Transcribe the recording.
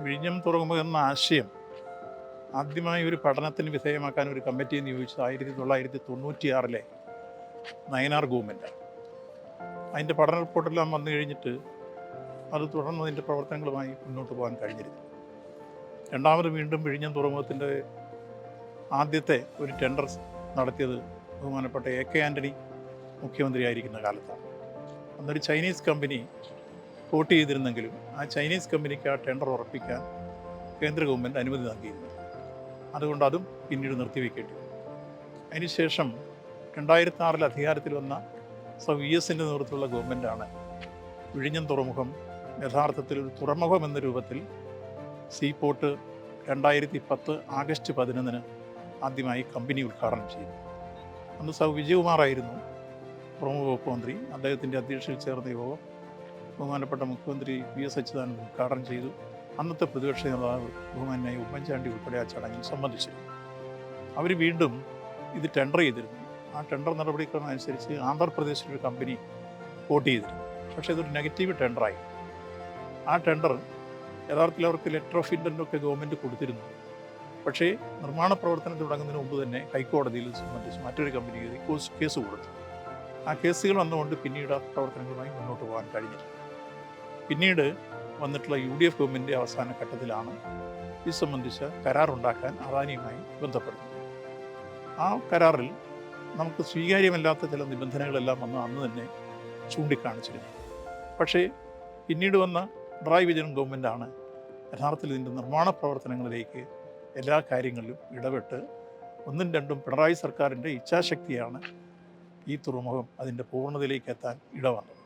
വിഴിഞ്ഞം തുറമുഖം എന്ന ആശയം ആദ്യമായി ഒരു പഠനത്തിന് വിധേയമാക്കാൻ ഒരു കമ്മിറ്റി നിയോഗിച്ചത് ആയിരത്തി തൊള്ളായിരത്തി തൊണ്ണൂറ്റിയാറിലെ നയനാർ ഗവൺമെന്റ് അതിന്റെ പഠന റിപ്പോർട്ടെല്ലാം വന്നു കഴിഞ്ഞിട്ട് അത് തുടർന്ന് അതിന്റെ പ്രവർത്തനങ്ങളുമായി മുന്നോട്ട് പോകാൻ കഴിഞ്ഞിരുന്നു. രണ്ടാമത് വീണ്ടും വിഴിഞ്ഞം തുറമുഖത്തിന്റെ ആദ്യത്തെ ഒരു ടെൻഡർ നടത്തിയത് ബഹുമാനപ്പെട്ട എ കെ ആന്റണി മുഖ്യമന്ത്രിയായിരിക്കുന്ന കാലത്താണ്. അന്നൊരു ചൈനീസ് കമ്പനി വോട്ട് ചെയ്തിരുന്നെങ്കിലും ആ ചൈനീസ് കമ്പനിക്ക് ആ ടെൻഡർ ഉറപ്പിക്കാൻ കേന്ദ്ര ഗവൺമെന്റ് അനുമതി നൽകിയിരുന്നു. അതുകൊണ്ട് അതും പിന്നീട് നിർത്തിവെക്കേണ്ടി വന്നു. അതിനുശേഷം രണ്ടായിരത്തി ആറിൽ അധികാരത്തിൽ വന്ന സൗ വി എസിന്റെ നേതൃത്വമുള്ള ഗവൺമെന്റാണ് വിഴിഞ്ഞം തുറമുഖം യഥാർത്ഥത്തിൽ ഒരു തുറമുഖം എന്ന രൂപത്തിൽ സീപോർട്ട് രണ്ടായിരത്തി പത്ത് ആഗസ്റ്റ് പതിനൊന്നിന് ആദ്യമായി കമ്പനി ഉദ്ഘാടനം ചെയ്തു. അന്ന് സൗ വിജയകുമാറായിരുന്നു തുറമുഖ വകുപ്പ് മന്ത്രി. അദ്ദേഹത്തിന്റെ അധ്യക്ഷയിൽ ചേർന്ന യോഗം ബഹുമാനപ്പെട്ട മുഖ്യമന്ത്രി വി എസ് അച്യുതാനന്ദൻ ഉദ്ഘാടനം ചെയ്തു. അന്നത്തെ പ്രതിപക്ഷ നേതാവ് ബഹുമാനായി ഉമ്മൻചാണ്ടി ഉൾപ്പെടെ ആ ചടങ്ങിൽ സംബന്ധിച്ചിരുന്നു. അവർ വീണ്ടും ഇത് ടെൻഡർ ചെയ്തിരുന്നു. ആ ടെൻഡർ നടപടിക്രമം അനുസരിച്ച് ആന്ധ്രാപ്രദേശിലൊരു കമ്പനി വോട്ട് ചെയ്തിരുന്നു. പക്ഷേ ഇതൊരു നെഗറ്റീവ് ടെൻഡറായി ആ ടെൻഡർ യഥാർത്ഥത്തിൽ അവർക്ക് ലെറ്റർ ഓഫ് ഇന്റന്റൊക്കെ ഗവൺമെന്റ് കൊടുത്തിരുന്നു. പക്ഷേ നിർമ്മാണ പ്രവർത്തനം തുടങ്ങുന്നതിന് മുമ്പ് തന്നെ ഹൈക്കോടതിയിൽ സംബന്ധിച്ച് മറ്റൊരു കമ്പനി കേസ് കൊടുത്തു. ആ കേസുകൾ വന്നുകൊണ്ട് പിന്നീട് പ്രവർത്തനങ്ങളുമായി മുന്നോട്ട് പോകാൻ കഴിഞ്ഞില്ല. പിന്നീട് വന്നിട്ടുള്ള യു ഡി എഫ് ഗവൺമെന്റ് അവസാന ഘട്ടത്തിലാണ് ഇത് സംബന്ധിച്ച കരാറുണ്ടാക്കാൻ അദാനിയുമായി ബന്ധപ്പെടുന്നത്. ആ കരാറിൽ നമുക്ക് സ്വീകാര്യമല്ലാത്ത ചില നിബന്ധനകളെല്ലാം വന്ന് അന്ന് തന്നെ ചൂണ്ടിക്കാണിച്ചിരുന്നു. പക്ഷേ പിന്നീട് വന്ന പിണറായി വിജയൻ ഗവൺമെന്റാണ് യഥാർത്ഥത്തിൽ ഇതിന്റെ നിർമ്മാണ പ്രവർത്തനങ്ങളിലേക്ക് എല്ലാ കാര്യങ്ങളിലും ഇടപെട്ട് ഒന്നും രണ്ടും പിണറായി സർക്കാരിന്റെ ഇച്ഛാശക്തിയാണ് ഈ തുറമുഖം അതിന്റെ പൂർണതയിലേക്ക് എത്താൻ ഇടവന്നത്.